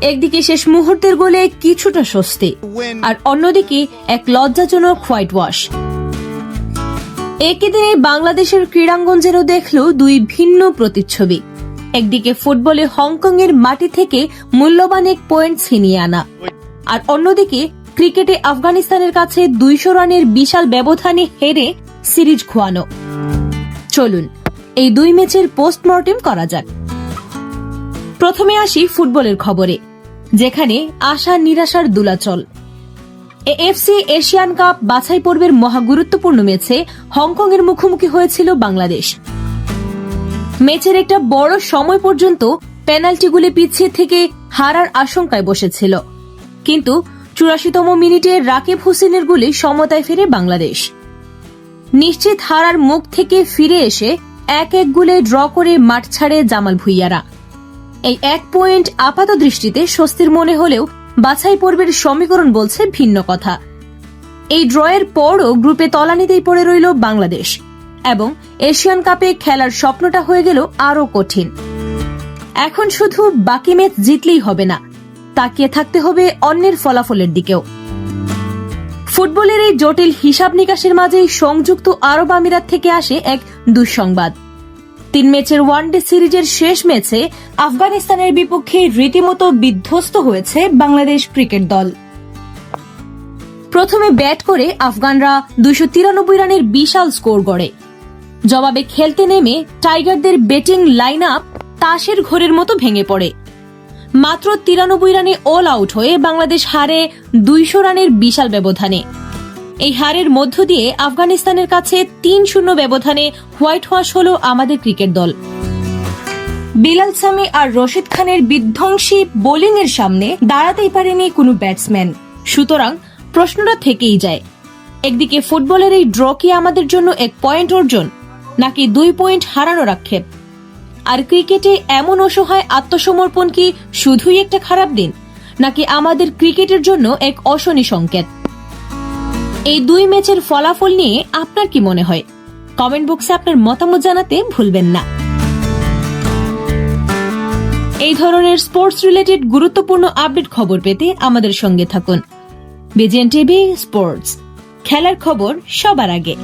একদিকে শেষ মুহূর্তের গোলে কিছুটা স্বস্তি আর অন্যদিকে এক লজ্জাজনক হোয়াইট ওয়াশ। একই দিনে বাংলাদেশের ক্রীড়াঙ্গন যেন দেখল দুই ভিন্ন প্রতিচ্ছবি। একদিকে ফুটবলে হংকং এর মাটি থেকে মূল্যবান এক পয়েন্ট ছিনিয়ে আনা আর অন্যদিকে ক্রিকেটে আফগানিস্তানের কাছে দুইশো রানের বিশাল ব্যবধানে হেরে সিরিজ খোয়ানো। চলুন এই দুই ম্যাচের পোস্টমর্টেম করা যাক। প্রথমে আসি ফুটবলের খবরে। যেখানে আশা নিরাশার দুলাচল। এএফসি এশিয়ান কাপ বাছাই পর্বের মহা গুরুত্বপূর্ণ ম্যাচে হংকং এর মুখোমুখি হয়েছিল বাংলাদেশ। ম্যাচের একটা বড় সময় পর্যন্ত পেনাল্টিগুলি পিছিয়ে থেকে হারার আশঙ্কায় বসেছিল। কিন্তু চুরাশিতম মিনিটে রাকিব হোসেনের গুলি সমতায় ফিরে বাংলাদেশ। নিশ্চিত হারার মুখ থেকে ফিরে এসে এক এক গুলে ড্র করে মাঠ ছাড়ে জামাল ভুইয়ারা। এই এক পয়েন্ট আপাত দৃষ্টিতে স্বস্তির মনে হলেও বাছাই পর্বের সমীকরণ বলছে ভিন্ন কথা। এই ড্রয়ের পরও গ্রুপে তলানিতেই পড়ে রইল বাংলাদেশ এবং এশিয়ান কাপে খেলার স্বপ্নটা হয়ে গেল আরও কঠিন। এখন শুধু বাকি ম্যাচ জিতলেই হবে না, তাকিয়ে থাকতে হবে অন্যের ফলাফলের দিকেও। ফুটবলের এই জটিল হিসাব নিকাশের মাঝেই সংযুক্ত আরব আমিরাত থেকে আসে এক দুঃসংবাদ। তিন ম্যাচের ওয়ানডে সিরিজের শেষ ম্যাচে আফগানিস্তানের বিপক্ষে রীতিমতো বিধ্বস্ত হয়েছে বাংলাদেশ ক্রিকেট দল। প্রথমে ব্যাট করে আফগানরা দুইশো তিরানব্বই রানের বিশাল স্কোর গড়ে। জবাবে খেলতে নেমে টাইগারদের ব্যাটিং লাইন আপ তাসের ঘোরের মতো ভেঙে পড়ে। মাত্র তিরানব্বই রানে অল আউট হয়ে বাংলাদেশ হারে দুইশো রানের বিশাল ব্যবধানে। এই হারের মধ্য দিয়ে আফগানিস্তানের কাছে তিন শূন্য ব্যবধানে হোয়াইট ওয়াশ হল আমাদের ক্রিকেট দল। বিলাল সামি আর রশিদ খানের বিধ্বংসী বোলিং এর সামনে দাঁড়াতেই পারেনি কোনো ব্যাটসম্যান। সুতরাং প্রশ্নটা থেকেই যায়, একদিকে ফুটবলের এই ড্র কি আমাদের জন্য এক পয়েন্ট অর্জন, নাকি দুই পয়েন্ট হারানোর আক্ষেপ? আর ক্রিকেটে এমন অসহায় আত্মসমর্পণ কি শুধুই একটা খারাপ দিন, নাকি আমাদের ক্রিকেটের জন্য এক অশনি সংকেত? এই দুই ম্যাচের ফলাফল নিয়ে আপনার কি মনে হয়? কমেন্ট বক্সে আপনার মতামত জানাতে ভুলবেন না। এই ধরনের স্পোর্টস রিলেটেড গুরুত্বপূর্ণ আপডেট খবর পেতে আমাদের সঙ্গে থাকুন। বিজেন টিভি স্পোর্টস খেলার খবর সবার আগে।